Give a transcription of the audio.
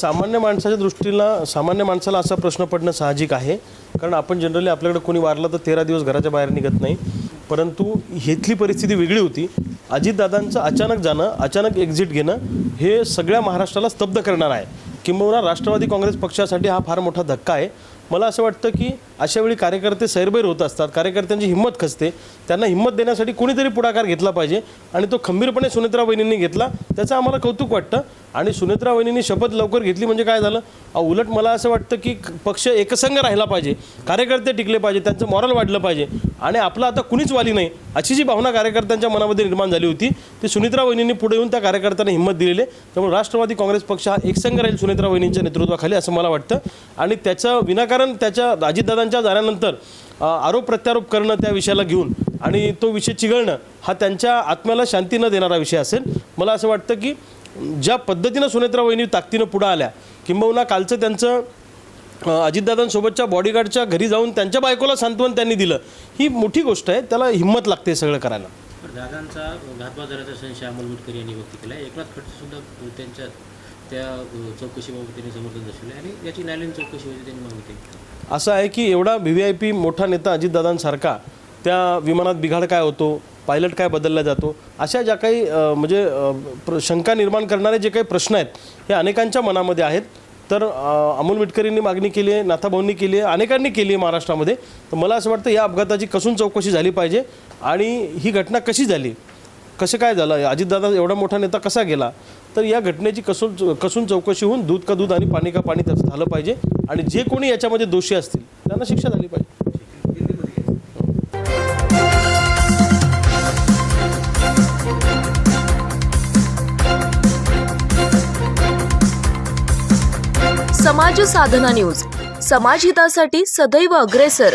सामान्य माणसाच्या दृष्टीला सामान्य माणसाला असा प्रश्न पडणं साहजिक आहे. कारण आपण जनरली आपल्याकडे कोणी वारलं तर तेरा दिवस घराच्या बाहेर निघत नाही. परंतु इथली परिस्थिती वेगळी होती. अजितदादांचं अचानक जाणं अचानक एक्झिट घेणं हे सगळ्या महाराष्ट्राला स्तब्ध करणार आहे. किंबहुना राष्ट्रवादी काँग्रेस पक्षासाठी हा फार मोठा धक्का आहे. मला असं वाटतं की अशा वेळी कार्यकर्ते सैरभैर होत असतात कार्यकर्त्यांची हिंमत खचते. त्यांना हिंमत देण्यासाठी कोणीतरी पुढाकार घेतला पाहिजे आणि तो खंबीरपणे सुनेत्रा वहिनींनी घेतला त्याचं आम्हाला कौतुक वाटतं. आणि सुनेत्रा वहिनींनी शपथ लवकर घेतली म्हणजे काय झालं? अहो, उलट मला असं वाटतं की पक्ष एकसंघ राहिला पाहिजे. कार्यकर्ते टिकले पाहिजे त्यांचं मॉरल वाढलं पाहिजे. आणि आपलं आता कुणीच वाली नाही. अशी जी भावना कार्यकर्त्यांच्या मनामध्ये निर्माण झाली होती ती सुनेत्रा वहिनींनी पुढे येऊन त्या कार्यकर्त्यांना हिंमत दिलेली त्यामुळे राष्ट्रवादी काँग्रेस पक्ष हा एकसंघ राहील सुनेत्रा वहिनींच्या नेतृत्वाखाली असं मला वाटतं. आणि त्याचं विनाकार कारण त्याच्या अजितदादांच्या जाण्यानंतर आरोप प्रत्यारोप करणं त्या विषयाला घेऊन आणि तो विषय चिघळणं हा त्यांच्या आत्म्याला शांती न देणारा विषय असेल. मला असं वाटतं की ज्या पद्धतीनं सुनेत्रा वहिनी ताकदीनं पुढं आल्या किंबहुना कालचं त्यांचं अजितदादांसोबतच्या बॉडीगार्डच्या घरी जाऊन त्यांच्या बायकोला सांत्वन त्यांनी दिलं ही मोठी गोष्ट आहे. त्याला हिंमत लागते सगळं करायला. दादांचा घातपात झाल्याचा संशय अमोल मिटकर यांनी व्यक्त केला एकनाथ खडसे सुद्धा त्यांच्या त्या चौकशीबाबत त्यांनी समर्थन दर्शवले आणि याची न्यायालयीन चौकशी होती त्यांनी मागणी केली. असं आहे की एवढा व्ही व्ही आय पी मोठा नेता अजितदादांसारखा त्या विमानात बिघाड काय होतो पायलट काय बदलला जातो अशा ज्या काही म्हणजे प्र- शंका निर्माण करणारे जे काही प्रश्न आहेत हे अनेकांच्या मनामध्ये आहेत. तर अमोल मिटकरींनी मागणी केली आहे नाथाभाऊंनी केली आहे अनेकांनी केली आहे महाराष्ट्रामध्ये. तर मला असं वाटतं या अपघाताची कसून चौकशी झाली पाहिजे आणि ही घटना कशी झाली? कसं काय झालं? अजितदादा एवढा मोठा नेता कसा गेला? तर या घटनेची कसून कसून चौकशी होऊन दूध का दूध आणि पाणी का पाणी त्याचं झालं पाहिजे आणि जे कोणी याच्यामध्ये दोषी असतील त्यांना शिक्षा झाली पाहिजे. समाज साधना न्यूज. समाजहितासाठी सदैव अग्रेसर.